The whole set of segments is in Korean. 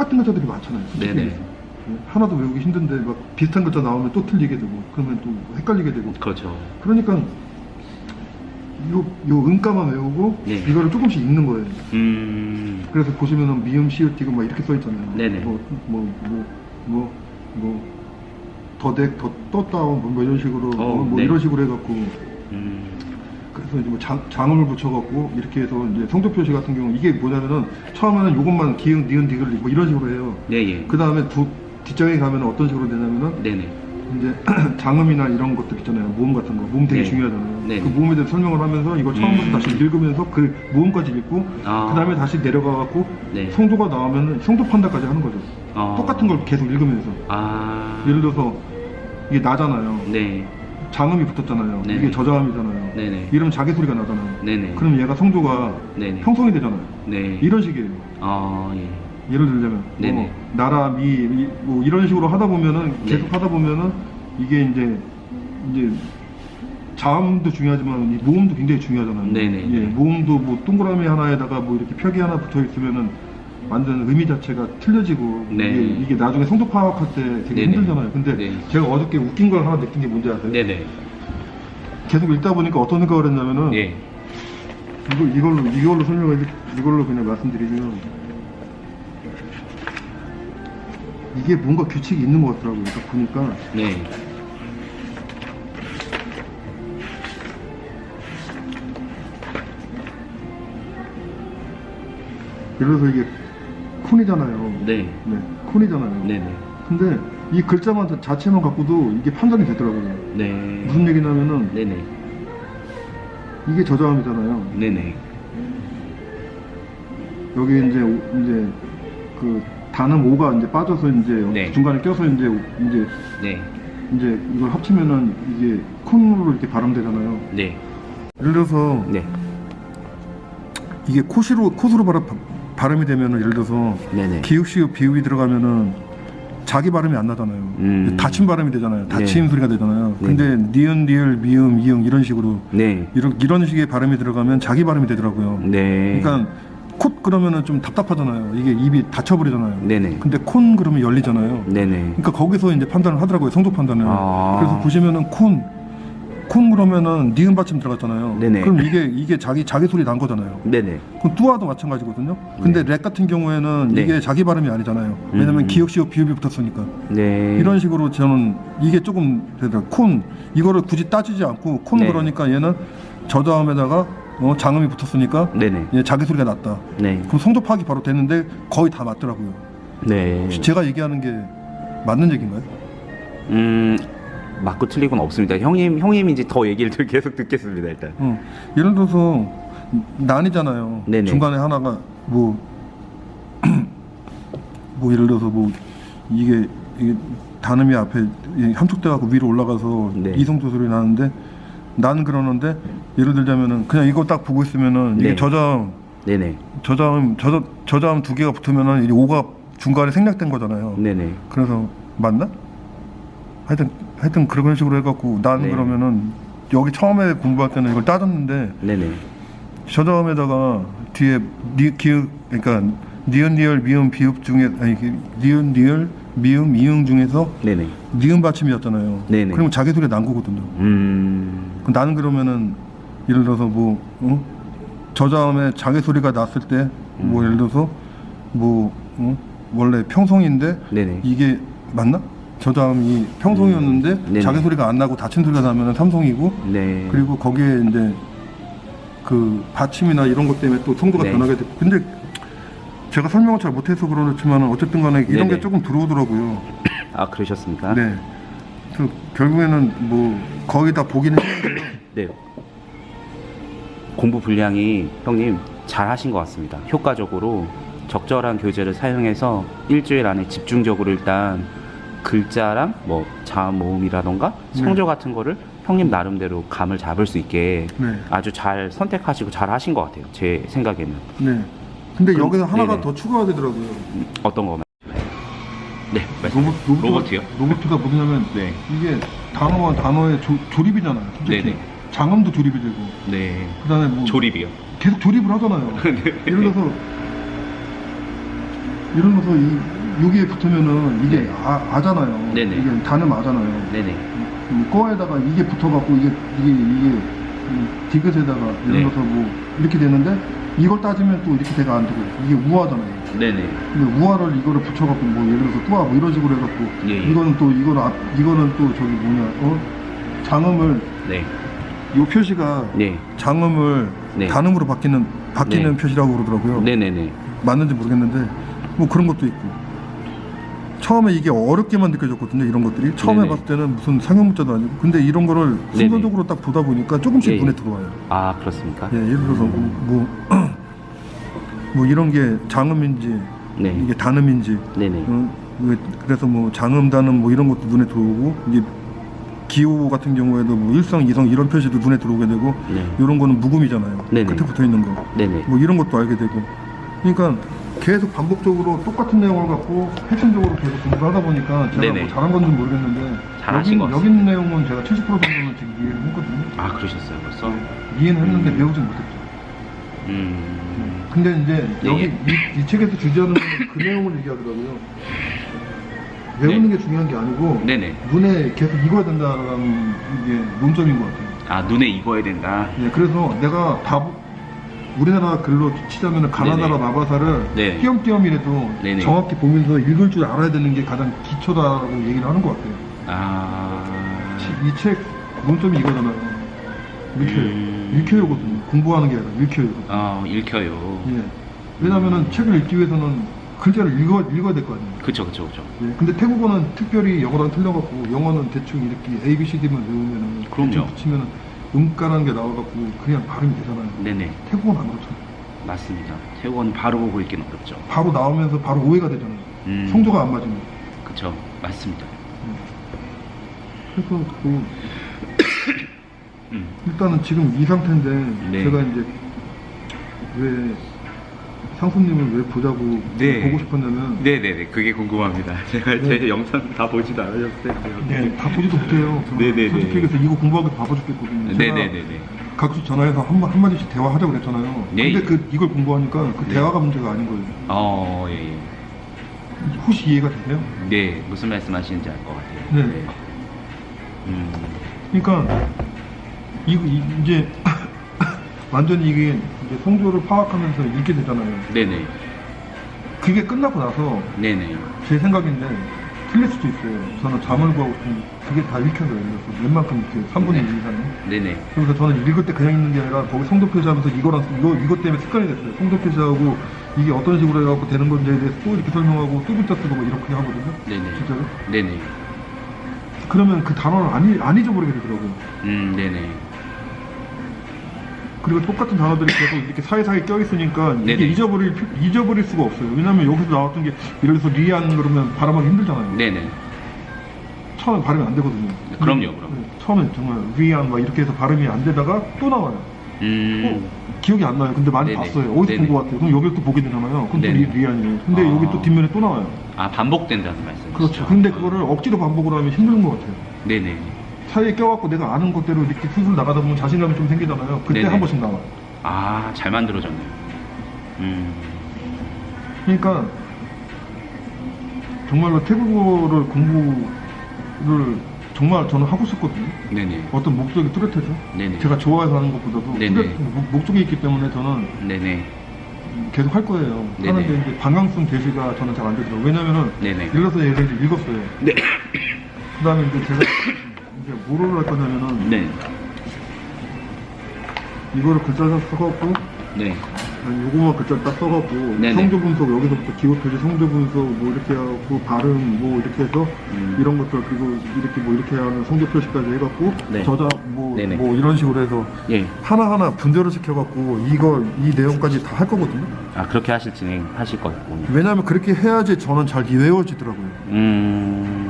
똑같은 글자들이 많잖아요. 네네. 얘기해서. 하나도 외우기 힘든데 막 비슷한 글자 나오면 또 틀리게 되고 그러면 또 헷갈리게 되고 그렇죠. 그러니까 요, 요 음가만 외우고 네. 이거를 조금씩 읽는 거예요. 음. 그래서 보시면은 미음, 시읒, 디귿 막 이렇게 써 있잖아요. 네네. 뭐, 뭐, 뭐, 뭐, 뭐, 더덱, 더, 떴다운, 뭐, 뭐 이런 식으로, 어, 뭐, 뭐 네. 이런 식으로 해갖고, 음. 그래서 이제 뭐 장, 장음을 붙여갖고, 이렇게 해서 이제 성조 표시 같은 경우, 이게 뭐냐면은, 처음에는 요것만 기응, 니은, 디귿, 뭐 이런 식으로 해요. 네, 예. 그 다음에 두, 뒷장에 가면 어떤 식으로 되냐면은, 네네. 이제 장음이나 이런 것들 있잖아요. 모음 같은 거. 모음 되게 네. 중요하잖아요. 네. 그 모음에 대해서 설명을 하면서 이거 처음부터 음. 다시 읽으면서 그 모음까지 읽고, 아. 그 다음에 다시 내려가갖고, 네. 성조가 나오면 성조 판단까지 하는 거죠. 어. 똑같은 걸 계속 읽으면서. 아. 예를 들어서 이게 나잖아요. 네. 장음이 붙었잖아요. 네. 이게 저장음이잖아요. 네네. 이러면 자기 소리가 나잖아요. 네네. 그럼 얘가 성조가 네네. 평성이 되잖아요. 네. 이런 식이에요. 아, 예. 예를 들자면 네네. 뭐 나라 미, 미, 뭐 이런 식으로 하다 보면은 네. 계속 하다 보면은 이게 이제 이제 자음도 중요하지만 이 모음도 굉장히 중요하잖아요. 네네. 예, 모음도 뭐 동그라미 하나에다가 뭐 이렇게 벽이 하나 붙어 있으면은 완전 의미 자체가 틀려지고 네. 이게, 이게 나중에 성도 파악할 때 되게 네네. 힘들잖아요. 근데 네. 제가 어저께 웃긴 걸 하나 느낀 게 뭔지 아세요? 네네. 계속 읽다 보니까 어떤 생각을 했냐면은 예. 이거 이걸로 이걸로 설명해 이걸로 그냥 말씀드리면 이게 뭔가 규칙이 있는 것 같더라고요. 딱 보니까 네. 예를 들어서 이게 콘이잖아요. 네. 네, 콘이잖아요. 네네. 근데 이 글자만 자- 자체만 갖고도 이게 판단이 되더라고요. 네. 무슨 얘기냐면은 네네. 이게 저자음이잖아요. 네네. 여기 이제 오- 이제 그 단음 오가 이제 빠져서 이제 네. 중간에 껴서 이제 이제 네. 이제 이걸 합치면은 이게 콘으로 이렇게 발음되잖아요. 네. 예를 들어서 네. 이게 코시로 콧으로 발음, 발음이 되면은 예를 들어서 네네. 기읍시읍 비읍이 들어가면은 자기 발음이 안 나잖아요. 음. 닫힌 발음이 되잖아요. 닫힌 네. 소리가 되잖아요. 네. 근데 니은, 리을, 미음, 이응 이런 식으로 네. 이런 이런 식의 발음이 들어가면 자기 발음이 되더라고요. 네. 그러니까 콧 그러면은 좀 답답하잖아요. 이게 입이 닫혀버리잖아요. 네네. 근데 콘 그러면 열리잖아요. 네네. 그러니까 거기서 이제 판단을 하더라고요. 성도 판단을. 아. 그래서 보시면은 콘, 콘 그러면은 니은 받침 들어갔잖아요. 네네. 그럼 이게 이게 자기 자기 소리 난 거잖아요. 네네. 그럼 뚜아도 마찬가지거든요. 근데 렉 같은 경우에는 네. 이게 자기 발음이 아니잖아요. 왜냐면 음. 기역 시역 비읍이 붙었으니까. 네. 이런 식으로 저는 이게 조금 되더라고요. 콘 이거를 굳이 따지지 않고 콘 네. 그러니까 얘는 저다음에다가 어, 장음이 붙었으니까 네네. 얘 자기 소리가 났다. 네. 그럼 성도 파악이 바로 되는데 거의 다 맞더라고요. 네. 제가 얘기하는 게 맞는 얘기인가요? 음. 맞고 틀리고는 없습니다. 형님, 형님이 이제 더 얘기를 들- 계속 듣겠습니다, 일단. 어, 예를 들어서 난이잖아요. 네네. 중간에 하나가 뭐, 뭐 예를 들어서 뭐 이게, 이게 단음이 앞에 이 함축돼 갖고 위로 올라가서 네. 이성조 소리 나는데 난 그러는데 예를 들자면은 그냥 이거 딱 보고 있으면은 이게 네. 저자음 네네. 저자음 저자 저자음 두 개가 붙으면은 이 오가 중간에 생략된 거잖아요. 네네. 그래서 맞나? 하여튼 하여튼 그런 식으로 해갖고 난 네. 그러면은 여기 처음에 공부할 때는 이걸 따졌는데 네네. 저다음에다가 뒤에 니 기읍 그러니까 니은 니을 미음 비읍 중에 아니 그 니은 니을 미음 이응 중에서 네네. 니은 받침이었잖아요. 네네. 그러면 자기 소리가 난 거거든요. 음. 그럼 나는 그러면은 예를 들어서 뭐 어? 저다음에 자기 소리가 났을 때뭐 음. 예를 들어서 뭐 어? 원래 평성인데 네네. 이게 맞나? 저 다음이 평성이었는데 음. 네네. 자기 소리가 안 나고 닫힌 소리가 나면은 삼성이고 네. 그리고 거기에 이제 그 받침이나 이런 것 때문에 또 성도가 네. 변하게 되고 근데 제가 설명을 잘 못해서 그렇지만 어쨌든 간에 이런 네네. 게 조금 들어오더라고요. 아, 그러셨습니까? 네. 그 결국에는 뭐 거의 다 보기는. 네. 공부 분량이 형님 잘 하신 것 같습니다. 효과적으로 적절한 교재를 사용해서 일주일 안에 집중적으로 일단 글자랑 뭐 자음 모음이라던가 네. 성조 같은 거를 형님 나름대로 감을 잡을 수 있게 네. 아주 잘 선택하시고 잘 하신 것 같아요. 제 생각에는. 네. 근데 그럼- 여기서 하나가 네네. 더 추가가 되더라고요. 음, 어떤 거만? 네, 말씀. 로봇, 로봇, 로봇이요? 로봇가 뭐냐면 네. 이게 단어와 단어의 조, 조립이잖아요. 솔직히. 네네. 장음도 조립이 되고 네. 그다음에 뭐 조립이요. 계속 조립을 하잖아요. 네. 예를 들어서 예를 들어서 이 여기에 붙으면은 이게 네. 아, 아잖아요. 네네. 이게 단음 아잖아요. 네네. 음, 꺼에다가 이게 붙어갖고 이게 이게 이게 음, 디귿에다가 예를 네. 들어서 뭐 이렇게 되는데 이걸 따지면 또 이렇게 돼가 안 되고 이게 우화잖아요. 네네. 근데 우화를 이거를 붙여갖고 뭐 예를 들어서 또뭐 이런 식으로 해갖고 예, 예. 이거는 또 이거는 앞 이거는 또 저기 뭐냐 어 장음을 네. 요 표시가 네. 장음을 네. 단음으로 바뀌는 바뀌는 네. 표시라고 그러더라고요. 네네네. 맞는지 모르겠는데 뭐 그런 것도 있고 처음에 이게 어렵게만 느껴졌거든요 이런 것들이 처음에 네네. 봤을 때는 무슨 상형 문자도 아니고 근데 이런 거를 네네. 순서적으로 딱 보다 보니까 조금씩 예, 예. 눈에 들어와요 아 그렇습니까? 예, 예를 들어서 뭐, 뭐, 뭐 이런 게 장음인지 네. 이게 단음인지 네네. 어, 그- 그래서 뭐 장음 단음 뭐 이런 것도 눈에 들어오고 이게 기호 같은 경우에도 뭐 일성 이성 이런 표시도 눈에 들어오게 되고 네. 이런 거는 묵음이잖아요 네네. 끝에 붙어 있는 거 네네. 뭐 이런 것도 알게 되고 그러니까 계속 반복적으로 똑같은 내용을 갖고 핵심적으로 계속 공부하다 보니까 제가 네네. 뭐 잘한 건지 모르겠는데 잘하신 여기, 것 여기. 있는 내용은 제가 70% 정도는 지금 이해를 했거든요 아 그러셨어요 벌써? 이해는 했는데 배우진 못했죠 음. 근데 이제 네, 여기 예. 이, 이 책에서 주제하는 건그 내용을 얘기하더라고요 외우는 게 중요한 게 아니고 네네. 눈에 계속 익어야 된다는 게 논점인 것 같아요 아 눈에 익어야 된다. 예, 그래서 내가 다 보- 우리나라 글로 치자면 가나다라 네네. 나바사를 네. 띄엄띄엄이라도 네네. 정확히 보면서 읽을 줄 알아야 되는 게 가장 기초다라고 얘기를 하는 것 같아요. 아. 이 책 논점이 이거잖아요. 읽혀요. 음. 읽혀요거든요. 공부하는 게 아니라 읽혀요. 어 읽혀요. 예. 왜냐면은 책을 읽기 위해서는 글자를 읽어, 읽어야 될 거 아니에요. 그쵸 그쵸 그쵸. 예. 근데 태국어는 특별히 영어랑 틀려갖고 영어는 대충 이렇게 A, B, C, D만 외우면은 그럼요. 붙이면은 음가라는 게 나와갖고 그냥 발음이 되잖아요. 네네. 태국어는 안 그렇잖아요. 맞습니다. 태국어는 바로 보고 읽기는 어렵죠. 바로 나오면서 바로 오해가 되잖아요. 음. 성조가 안 맞으면. 그쵸 맞습니다. 그래서 그 음. 일단은 지금 이 상태인데 네. 제가 이제 왜 상수님을 왜 보자고 네. 보고 싶었냐면 네네네 그게 궁금합니다. 제가 네. 제 영상 다 보지도 않으셨어요. 네, 다 보지도 못해요. 네네네. 솔직히 얘기해서 이거 공부하기 바빠 죽겠거든요. 제가 네네네네. 각수 전화해서 한, 마- 한마디씩 대화하자고 그랬잖아요. 네. 근데 그 이걸 공부하니까 그 네. 대화가 문제가 아닌 거예요. 어 예. 예. 혹시 이해가 되세요? 네 무슨 말씀 하시는지 알 것 같아요. 네. 음. 그러니까 이, 이- 이제 완전히 이게 이제 성조를 파악하면서 읽게 되잖아요. 네네. 그게 끝나고 나서 네네. 제 생각인데 틀릴 수도 있어요. 저는 잠을 구하고 싶은데 그게 다 읽혀져요. 그래서 웬만큼 읽혀요. 3분의 1 이상은. 네네. 그래서 저는 읽을 때 그냥 읽는 게 아니라 거기 성도 표시하면서 이거랑 이거 이것 때문에 습관이 됐어요. 성도 표시하고 이게 어떤 식으로 해갖고 되는 건지에 대해서 또 이렇게 설명하고 또 글자 쓰고 뭐 이렇게 하거든요. 네네. 진짜로. 네네. 그러면 그 단어를 안, 잊- 안 잊어버리게 되더라고요. 음 네네. 그리고 똑같은 단어들이 계속 이렇게 사이사이 껴있으니까 이게 네네. 잊어버릴 필- 잊어버릴 수가 없어요. 왜냐면 여기서 나왔던 게 예를 들어서 리안 그러면 발음하기 힘들잖아요. 네네. 처음에 발음이 안 되거든요. 그럼요, 그럼. 네, 처음에 정말 리안 막 이렇게 해서 발음이 안 되다가 또 나와요. 음. 어, 기억이 안 나요. 근데 많이 네네. 봤어요. 어디서 네네. 본 것 같아요. 그럼 여기를 또 보게 되잖아요. 그럼 또 리. 리안이에요. 근데 아. 여기 또 뒷면에 또 나와요. 아 반복된다는 말씀이시죠? 그렇죠. 근데 그거를 억지로 반복을 하면 힘든 것 같아요. 네네. 사이에 껴갖고 내가 아는 것대로 이렇게 술술 나가다 보면 자신감이 좀 생기잖아요. 그때 네네. 한 번씩 나와요. 아 잘 만들어졌네요. 음. 그러니까 정말로 태국어를 공부를 정말 저는 하고 싶거든요. 네네. 어떤 목적이 뚜렷해서 네네. 제가 좋아해서 하는 것보다도 네네. 뚜렷, 목- 목적이 있기 때문에 저는 네네. 계속 할 거예요. 네네. 하는데 이제 방향성 제시가 저는 잘 안 되더라고요. 왜냐면은 네네. 읽어서 예를 읽었어요. 네. 그 다음에 이제 제가 이제 뭐를 할 거냐면은 네. 이거를 글자를 써갖고 네. 아니, 요거만 글자를 딱 써갖고 네네. 성조 분석 여기서부터 기호 표시 성조 분석 뭐 이렇게 하고 발음 뭐 이렇게 해서 음. 이런 것들 그리고 이렇게 뭐 이렇게 하는 성조 표시까지 해갖고 네. 저자 뭐, 네네. 뭐 이런 식으로 해서 예. 하나하나 분절을 시켜갖고 이거 이 내용까지 다 할 거거든요. 아 그렇게 하실 진행 하실 거군요. 왜냐하면 그렇게 해야지 저는 잘 외워지더라고요. 음.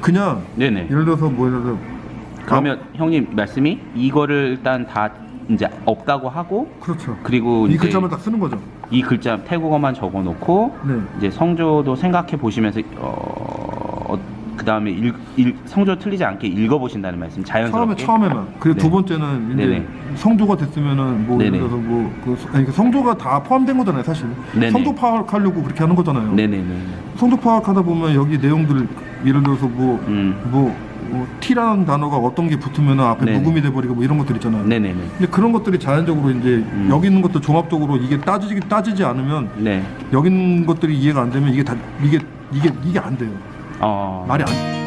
그냥 네네. 예를 들어서 뭐 예를 들어서 그러면 형님 말씀이 이거를 일단 다 이제 없다고 하고 그렇죠. 그리고 이 이제 글자만 딱 쓰는 거죠. 이 글자 태국어만 적어놓고 네. 이제 성조도 생각해 보시면서 어, 그 다음에 성조 틀리지 않게 읽어보신다는 말씀 처음에 자연스럽게 처음에만. 그리고 네. 두 번째는 이제 네네. 성조가 됐으면은 뭐 네네. 예를 들어서 뭐그 아니 그 성조가 다 포함된 거잖아요, 사실. 네네. 성조 파악하려고 그렇게 하는 거잖아요. 네네네 성조 파악하다 보면 여기 내용들 예를 들어서 뭐 음. 뭐, 뭐 T라는 단어가 어떤 게 붙으면 앞에 네네. 묵음이 돼버리고 뭐 이런 것들 있잖아요. 네네네 근데 그런 것들이 자연적으로 이제 음. 여기 있는 것도 종합적으로 이게 따지지 따지지 않으면 네 여기 있는 것들이 이해가 안 되면 이게 다 이게 이게 이게 안 돼요. 어... 말이 안.